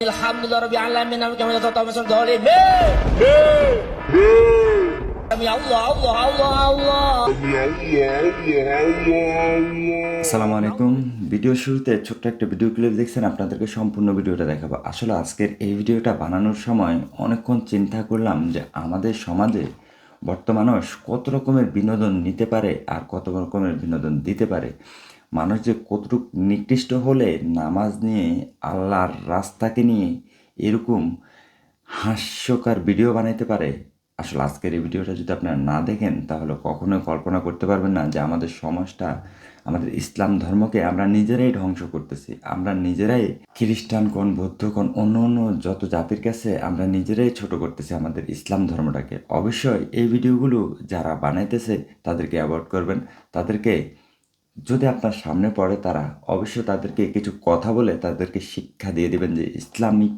الحمد لله رب العالمين كما يتطابق من الظالمين سمع الله الله الله الله আসসালামু আলাইকুম ভিডিও শুরুতে ছোট্ট একটা ভিডিও ক্লিপ দেখছেন আপনাদেরকে সম্পূর্ণ ভিডিওটা দেখাবো আসলে আজকের এই ভিডিওটা বানানোর সময় অনেকক্ষণ চিন্তা করলাম যে আমাদের সমাজে বর্তমান মানুষ কত রকমের বিনোদন নিতে পারে আর কত রকমের বিনোদন দিতে পারে মানুষ যে কতটুক নিকৃষ্ট হলে নামাজ নিয়ে, আল্লাহর রাস্তাকে নিয়ে এরকম হাস্যকর ভিডিও বানাইতে পারে, আসলে আজকের এই ভিডিওটা যদি আপনারা না দেখেন, তাহলে কখনোই কল্পনা করতে পারবেন না যে আমাদের সমাজটা, আমাদের ইসলাম ধর্মকে আমরা নিজেরাই ধ্বংস করতেছি। আমরা নিজেরাই খ্রিস্টান কোন, বৌদ্ধ কোন, অন্য অন্য যত জাতির কাছে আমরা নিজেরাই ছোট করতেছি আমাদের ইসলাম ধর্মটাকে। অবশ্যই এই ভিডিওগুলো যারা বানাইতেছে, তাদেরকে অ্যাভয়েড করবেন। তাদেরকে যদি আপনার সামনে পড়ে তারা, অবশ্যই তাদেরকে কিছু কথা বলে তাদেরকে শিক্ষা দিয়ে দেবেন যে ইসলামিক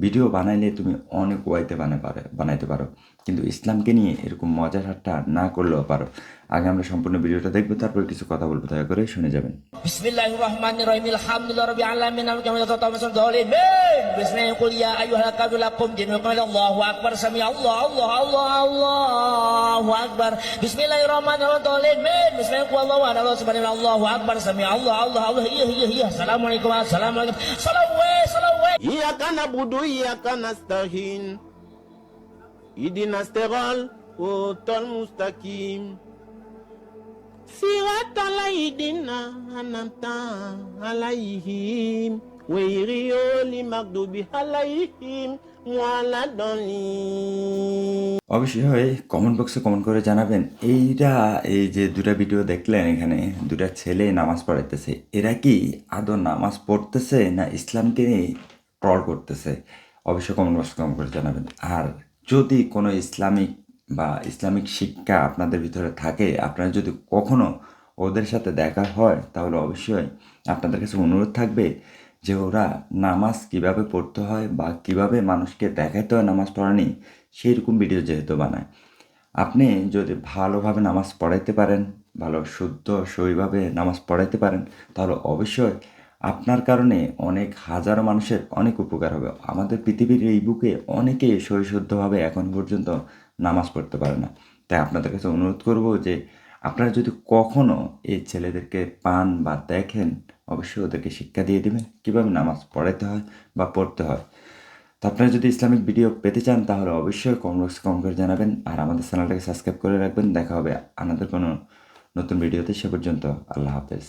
ভিডিও বানাইলে তুমি অনেক ওয়াইতে বানাই পারে, বানাইতে পারো। কিন্তু ইসলামকে নিয়ে এরকম মজার হাটটা না করলেও পারো। আগে আমরা সম্পূর্ণ ভিডিওটা দেখব, তারপর কিছু কথা বলব, দয়া করে শুনে যাবেন। বিসমিল্লাহির রহমানির সামি সালাম السلام عليكم صلوا صلوا إياك نعبد وإياك نستعين اهدنا الصراط المستقيم صراط الذين أنعمت عليهم غير المغضوب عليهم ولا الضالين অবশ্যই কমেন্ট বক্সে কমেন্ট করে জানাবেন এইটা এই যে দুটা ভিডিও দেখলেন এখানে দুটা ছেলে নামাজ পড়াইতেছে এরা কি আদৌ নামাজ পড়তেছে না ইসলামকে ট্রল করতেছে, অবশ্যই কমেন্ট বক্সে কমেন্ট করে জানাবেন। আর যদি কোনো ইসলামিক বা ইসলামিক শিক্ষা আপনাদের ভিতরে থাকে, আপনারা যদি কখনো ওদের সাথে দেখা হয়, তাহলে অবশ্যই আপনাদের কাছে অনুরোধ থাকবে যে ওরা নামাজ কীভাবে পড়তে হয় বা কীভাবে মানুষকে দেখাতে হয় নামাজ পড়ানি সেই রকম ভিডিও যেহেতু বানায়। আপনি যদি ভালোভাবে নামাজ পড়াইতে পারেন, ভালো, শুদ্ধ সইভাবে নামাজ পড়াইতে পারেন, তাহলে অবশ্যই আপনার কারণে অনেক হাজারো মানুষের অনেক উপকার হবে। আমাদের পৃথিবীর এই বুকে অনেকেই সহিশুদ্ধভাবে এখন পর্যন্ত নামাজ পড়তে পারে না। তাই আপনাদের কাছে অনুরোধ করব যে, আপনারা যদি কখনো এই ছেলেদেরকে পান বা দেখেন, অবশ্যই ওদেরকে শিক্ষা দিয়ে দেবেন, কীভাবে নামাজ পড়াইতে হয় বা পড়তে হয়। তো আপনারা যদি ইসলামিক ভিডিও পেতে চান, তাহলে অবশ্যই কমেন্ট কম করে জানাবেন, আর আমাদের চ্যানেলটাকে সাবস্ক্রাইব করে রাখবেন। দেখা হবে আমাদের কোনো নতুন ভিডিওতে। সে পর্যন্ত আল্লাহ হাফেজ।